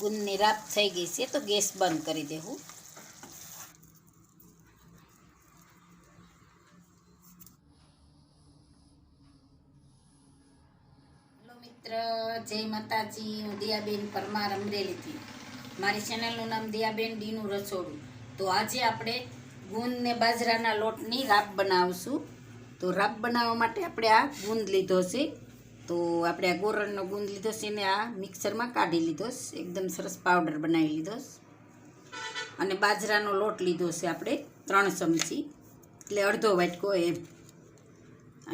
ગુંદની રાત થઈ ગઈ છે, તો ગેસ બંધ કરી દેવું. મિત્ર, જય માતાજી. હું દિયાબેન પરમાર અમરેલીથી મારી ચેનલનું નામ દિયાબેન ડીનું રસોડું. તો આજે આપણે ગુંદ ને બાજરાના લોટની રાબ બનાવશું. તો રાબ બનાવવા માટે આપણે આ ગુંદ લીધો છે. તો આપણે આ ગોરણનો ગુંદ લીધો છે એને આ મિક્સરમાં કાઢી લીધો એકદમ સરસ પાવડર બનાવી લીધો અને બાજરાનો લોટ લીધો છે આપણે ત્રણ ચમચી, એટલે અડધો વાટકો એમ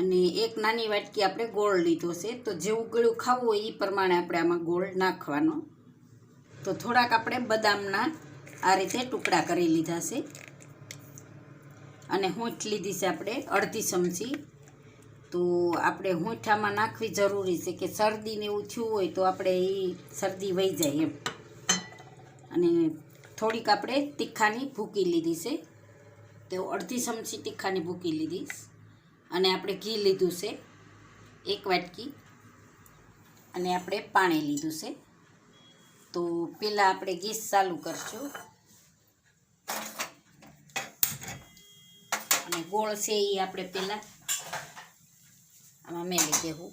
અને એક નાની વાટકી આપણે ગોળ લીધો છે, તો જેવું ગળ્યું ખાવું હોય એ પ્રમાણે આપણે આમાં ગોળ નાખવાનો. તો થોડાક આપણે બદામના આ રીતે ટુકડા કરી લીધા છે. અને હોંઠ લીધી છે આપણે અડધી ચમચી. તો આપણે હોંઠામાં નાખવી જરૂરી છે કે શરદીને એવું થયું હોય તો આપણે એ શરદી વહી જાય એમ. અને થોડીક આપણે તીખાની ભૂકી લીધી છે. તો અડધી ચમચી તીખાની ભૂકી લીધી અને આપણે ઘી લીધું છે. એક વાટકી. અને આપણે પાણી લીધું છે. તો પહેલાં આપણે ગેસ ચાલુ કરશું અને ગોળ છે એ આપણે પહેલાં આમાં મેલી દેવું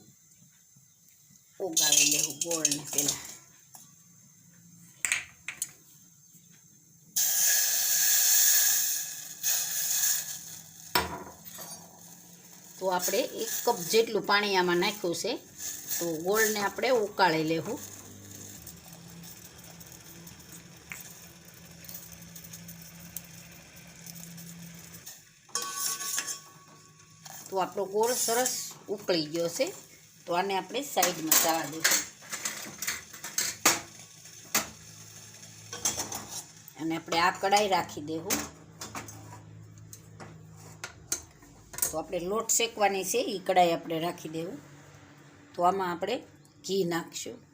ઓગાળી લેવું ગોળને પહેલાં તો આપણે એક કપ જેટલું પાણી આમાં નાખ્યું છે, તો ગોળને આપણે ઉકાળી લેવું. તો આપણો ગોળ સરસ ઉકળી ગયો છે. તો આને આપણે સાઈડમાં ચાવા દઈશું. અને આપણે આ કડાઈ રાખી દેવું. તો આપણે લોટ શેકવાની છે એ કડાઈ આપણે રાખી દેવું. તો આમાં આપણે ઘી નાખશું.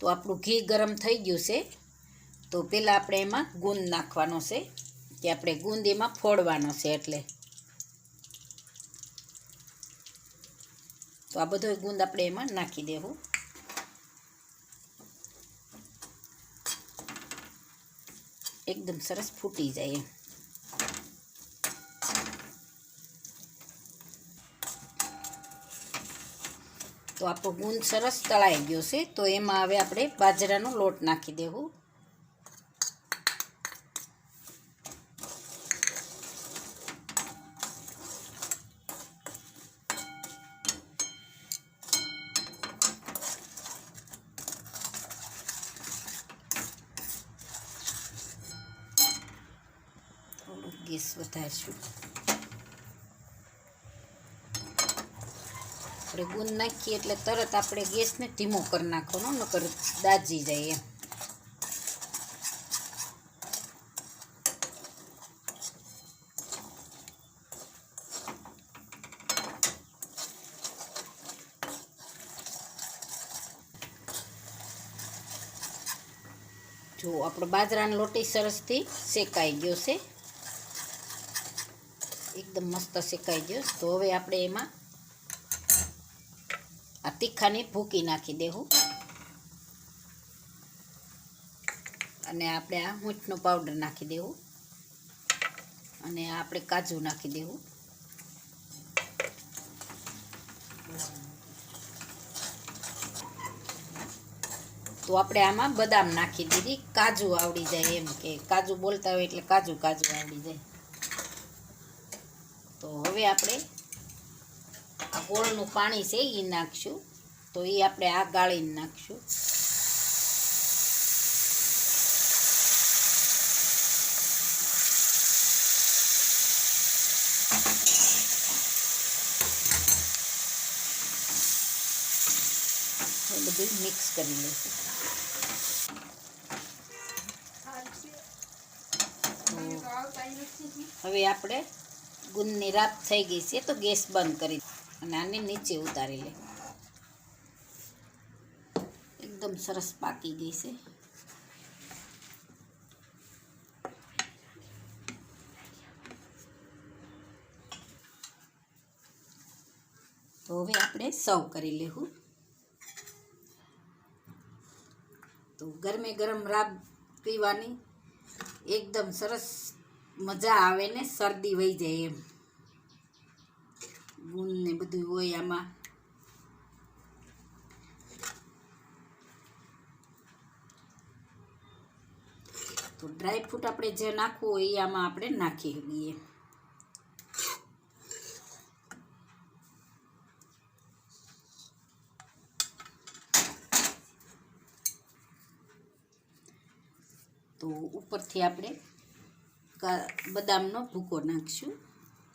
તો આપણું ઘી ગરમ થઈ ગયું છે. તો પહેલાં આપણે એમાં ગુંદ નાખવાનો છે કે આપણે ગુંદ એમાં ફોડવાનો છે એટલે. તો આ બધો ગુંદ આપણે એમાં નાખી દેવું. એકદમ સરસ ફૂટી જાય તો આપણો ગુંદ સરસ તળાઈ ગયો છે. તો એમાં હવે આપણે બાજરાનો લોટ નાખી દેવું. થોડુંક ગેસ વધારશું. આપણે ગુંદ નાખીએ એટલે તરત આપણે ગેસને ધીમો કરી નાખવાનો, નકર દાજી જાય એમ. જો આપણો બાજરાનો લોટી સરસથી શેકાઈ ગયો છે. એકદમ મસ્ત શેકાઈ ગયો તો હવે આપણે એમાં આ તીખાની ભૂકી નાખી દેવું. અને આપણે આ મીઠનો પાવડર નાખી દેવું. અને આપણે કાજુ નાખી દેવું. તો આપણે આમાં બદામ નાખી દીધી. કાજુ આવડી જાય એમ કે કાજુ બોલતા હોય એટલે કાજુ કાજુ આવડી જાય. તો હવે આપણે ગોળનું પાણી છે એ નાખશું. તો એ આપણે આ ગાળીને નાખશું. બધું મિક્સ કરી લઈશું. હવે આપણે ગુંદની રાત થઈ ગઈ છે, તો ગેસ બંધ કરી અને આને નીચે ઉતારી લે. એકદમ સરસ પાકી ગઈ છે. તો હવે આપણે સર્વ કરી લેવું. તો ગરમે ગરમ રાબ પીવાની. એકદમ સરસ મજા આવે ને શરદી વહી જાય એમ. બધું હોય આમાં તો ડ્રાય ફ્રૂટ આપણે જે નાખવું હોય એ આમાં આપણે નાખી દઈએ. તો ઉપરથી આપણે બદામનો ભૂકો નાખશું.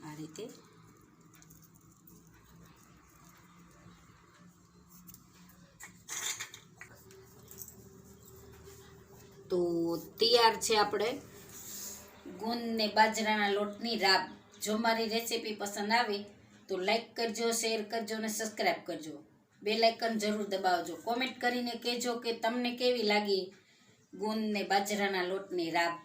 આ રીતે તો તૈયાર છે આપણે. ગુંદ ને બાજરાના લોટની રાબ. જો મારી રેસીપી પસંદ આવી, તો લાઈક કરજો શેર કરજો અને સબસ્ક્રાઈબ કરજો. બે લાઇકન જરૂર દબાવજો. કોમેન્ટ કરીને કહેજો કે તમને કેવી લાગી ગુંદ ને બાજરાના લોટની રાબ.